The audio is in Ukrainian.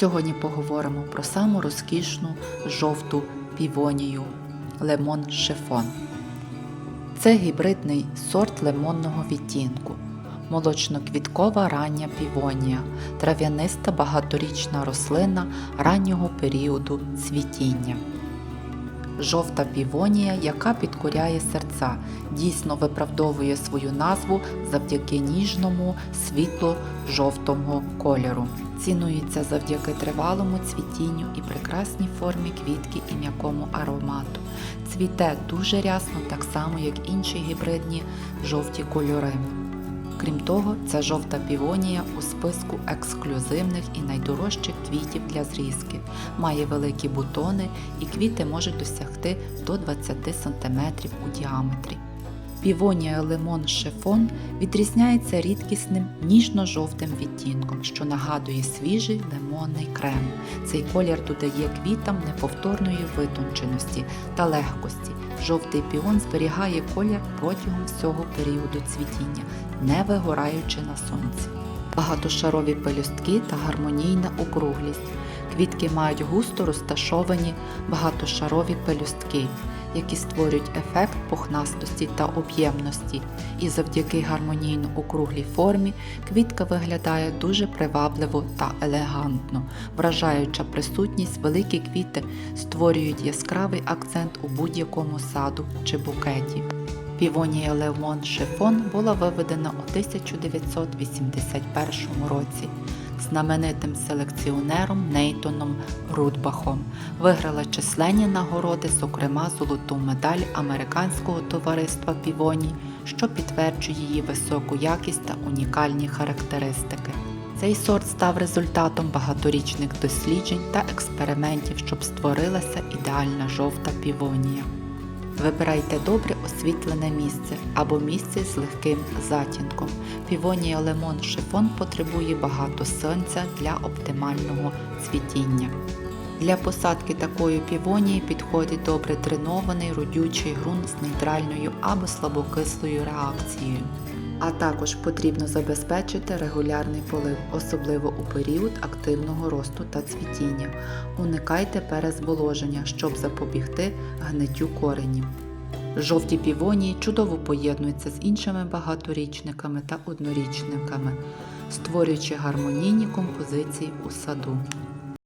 Сьогодні поговоримо про саму розкішну жовту півонію лемон шифон. Це гібридний сорт лимонного відтінку, молочно-квіткова рання півонія, трав'яниста багаторічна рослина раннього періоду цвітіння. Жовта півонія, яка підкоряє серця, дійсно виправдовує свою назву завдяки ніжному світло-жовтому кольору. Цінується завдяки тривалому цвітінню і прекрасній формі квітки і м'якому аромату. Цвіте дуже рясно, так само як інші гібридні жовті кольори. Крім того, ця жовта півонія у списку ексклюзивних і найдорожчих квітів для зрізки. Має великі бутони і квіти можуть досягти до 20 см у діаметрі. Півонія лимон шифон відрізняється рідкісним ніжно-жовтим відтінком, що нагадує свіжий лимонний крем. Цей колір додає квітам неповторної витонченості та легкості. Жовтий піон зберігає колір протягом всього періоду цвітіння, не вигораючи на сонці. Багатошарові пелюстки та гармонійна округлість. Квітки мають густо розташовані багатошарові пелюстки, які створюють ефект пухнастості та об'ємності, і завдяки гармонійно округлій формі квітка виглядає дуже привабливо та елегантно. Вражаюча присутність великі квіти створюють яскравий акцент у будь-якому саду чи букеті. Півонія Лемон Шифон була виведена у 1981 році знаменитим селекціонером Нейтоном Рудбахом. Виграла численні нагороди, зокрема золоту медаль Американського товариства Півоній, що підтверджує її високу якість та унікальні характеристики. Цей сорт став результатом багаторічних досліджень та експериментів, щоб створилася ідеальна жовта півонія. Вибирайте добре освітлене місце або місце з легким затінком. Півонія лимон шифон потребує багато сонця для оптимального цвітіння. Для посадки такої півонії підходить добре тренований родючий ґрунт з нейтральною або слабокислою реакцією. А також потрібно забезпечити регулярний полив, особливо у період активного росту та цвітіння. Уникайте перезволоження, щоб запобігти гниттю коренів. Жовті півонії чудово поєднуються з іншими багаторічниками та однорічниками, створюючи гармонійні композиції у саду.